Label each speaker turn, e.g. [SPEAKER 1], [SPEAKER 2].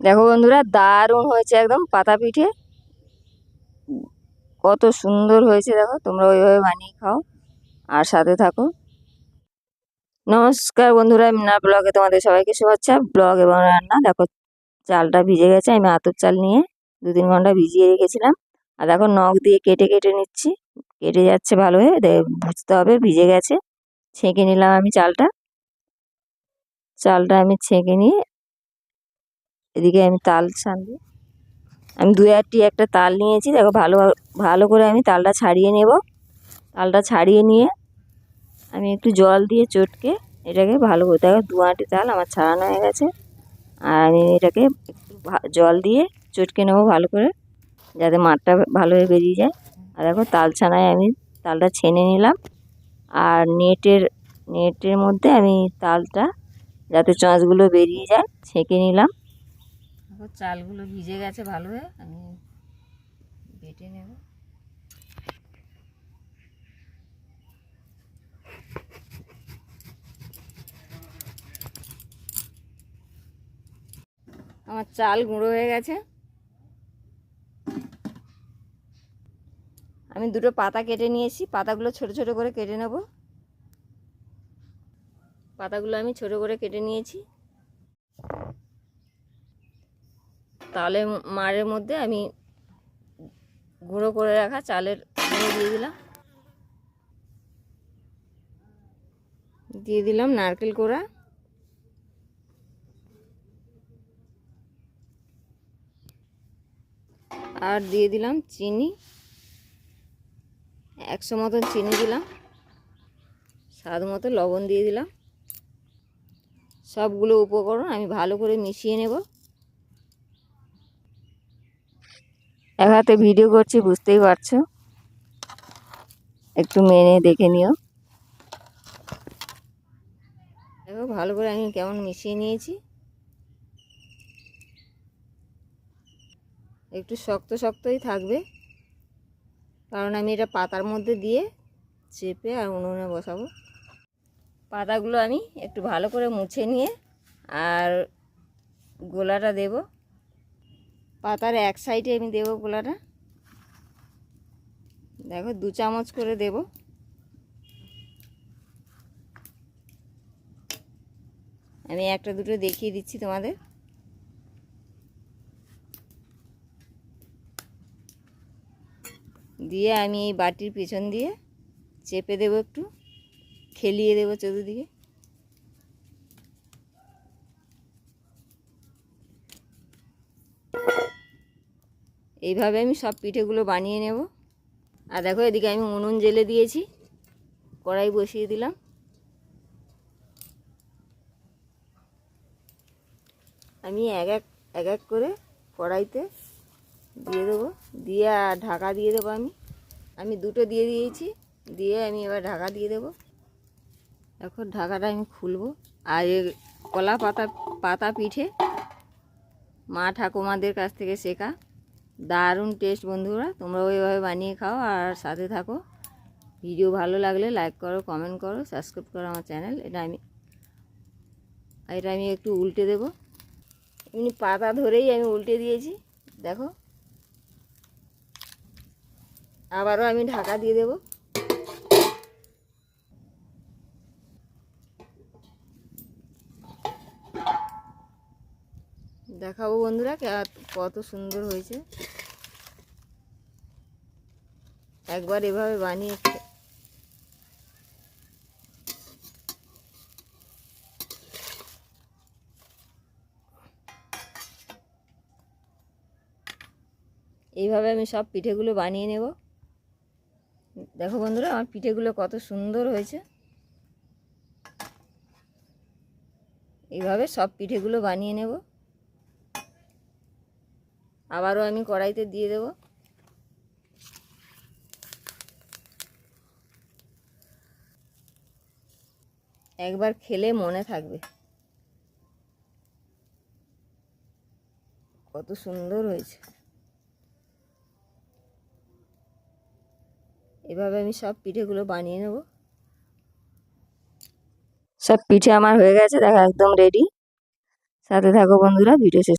[SPEAKER 1] দেখো বন্ধুরা, দারুণ হয়েছে একদম পাতা পিঠে। কত সুন্দর হয়েছে দেখো, তোমরা ওইভাবে বানিয়ে খাও আর সাথে থাকো। নমস্কার বন্ধুরা মিনা ব্লগে তোমাদের সবাইকে শুভেচ্ছা। ব্লগ এবং রান্না, দেখো চালটা ভিজে গেছে, আমি আতর চাল নিয়ে দু তিন ঘণ্টা ভিজিয়ে রেখেছিলাম। আর দেখো নখ দিয়ে কেটে কেটে নিচ্ছি, কেটে যাচ্ছে ভালো হয়ে বুঝতে হবে, ভিজে গেছে। ছেঁকে নিলাম আমি চালটা। চালটা আমি ছেঁকে নিয়ে এদিকে আমি তাল ছানবো। আমি দু একটি একটা তাল নিয়েছি, দেখো ভালো ভালো করে আমি তালটা ছাড়িয়ে নেব। তালটা ছাড়িয়ে নিয়ে আমি একটু জল দিয়ে চটকে এটাকে ভালো করে, দেখো দু আঁটি তাল আমার ছাড়ানো হয়ে গেছে। আর আমি এটাকে একটু জল দিয়ে চটকে নেব ভালো করে, যাতে মাঠটা ভালোভাবে বেরিয়ে যায়। আর দেখো তাল ছানায় আমি তালটা ছেনে নিলাম। আর নেটের নেটের মধ্যে আমি তালটা যাতে চাঁচগুলো বেরিয়ে যায়, ছেঁকে নিলাম। দেখো চালগুলো ভিজে গেছে ভালো হয়ে আমি বেটে নেব। আমার চাল গুঁড়ো হয়ে গেছে। আমি দুটো পাতা কেটে নিয়েছি, পাতাগুলো ছোট ছোট করে কেটে নেব। পাতাগুলো আমি ছোট করে কেটে নিয়েছি। তালে মারের মধ্যে আমি গুঁড়ো করে রাখা চালের গুঁড়ো দিয়ে দিলাম। দিয়ে দিলাম নারকেল কোড়া। আর দিয়ে দিলাম চিনি। একশো মতন চিনি দিলাম। স্বাদ মতো লবণ দিয়ে দিলাম। সবগুলো উপকরণ আমি ভালো করে মিশিয়ে নেব। এক হাতে ভিডিও করছি, বুঝতেই পারছ? একটু মেনে দেখে নিও। দেখো, ভালো করে আমি কেমন মিশিয়ে নিয়েছি। একটু শক্ত শক্তই থাকবে। কারণ আমি এটা পাতার মধ্যে দিয়ে চেপে আর উনুনে বসাবো। পাতাগুলো আমি একটু ভালো করে মুছে নিয়ে আর গোলাটা দেবো। পাতার এক সাইডে আমি দেবো গোলাটা। দেখো, দু চামচ করে দেব। আমি একটা দুটো দেখিয়ে দিচ্ছি তোমাদের। দিয়ে আমি এই বাটির পেছন দিয়ে চেপে দেবো একটু, খেলিয়ে দেবো চতুর্দিকে। এইভাবে আমি সব পিঠেগুলো বানিয়ে নেব। আর দেখো এদিকে আমি উনুন জেলে দিয়েছি, কড়াই বসিয়ে দিলাম। আমি এক এক এক এক করে কড়াইতে দিয়ে দেবো। দিয়ে ঢাকা দিয়ে দেবো আমি। আমি দুটো দিয়ে দিয়েছি, দিয়ে আমি এবার ঢাকা দিয়ে দেবো। এখন ঢাকাটা আমি খুলবো। আর কলা পাতা পাতা পিঠে মা ঠাকুমাদের কাছ থেকে শেখা। দারুণ টেস্ট বন্ধুরা তোমরা ওইভাবে বানিয়ে খাও আর সাথে থাকো। ভিডিও ভালো লাগলে লাইক করো কমেন্ট করো সাবস্ক্রাইব করো আমার চ্যানেল এটা আমি এটা আমি একটু উল্টে দেব। এমনি পাতা ধরেই আমি উল্টে দিয়েছি, দেখো। আবারও আমি ঢাকা দিয়ে দেব। দেখাবো বন্ধুরা কত সুন্দর হয়েছে। একবার এভাবে বানিয়ে এইভাবে আমি সব পিঠেগুলো বানিয়ে নেব। দেখো বন্ধুরা, আমার পিঠেগুলো কত সুন্দর হয়েছে। এইভাবে সব পিঠেগুলো বানিয়ে নেব। আবারও আমি কড়াইতে দিয়ে দেব। একবার খেলে মনে থাকবে। কত সুন্দর হয়েছে। এভাবে আমি সব পিঠেগুলো বানিয়ে নেব। সব পিঠে আমার হয়ে গেছে, দেখো, একদম রেডি সাথে থাকো বন্ধুরা ভিডিও শেষ।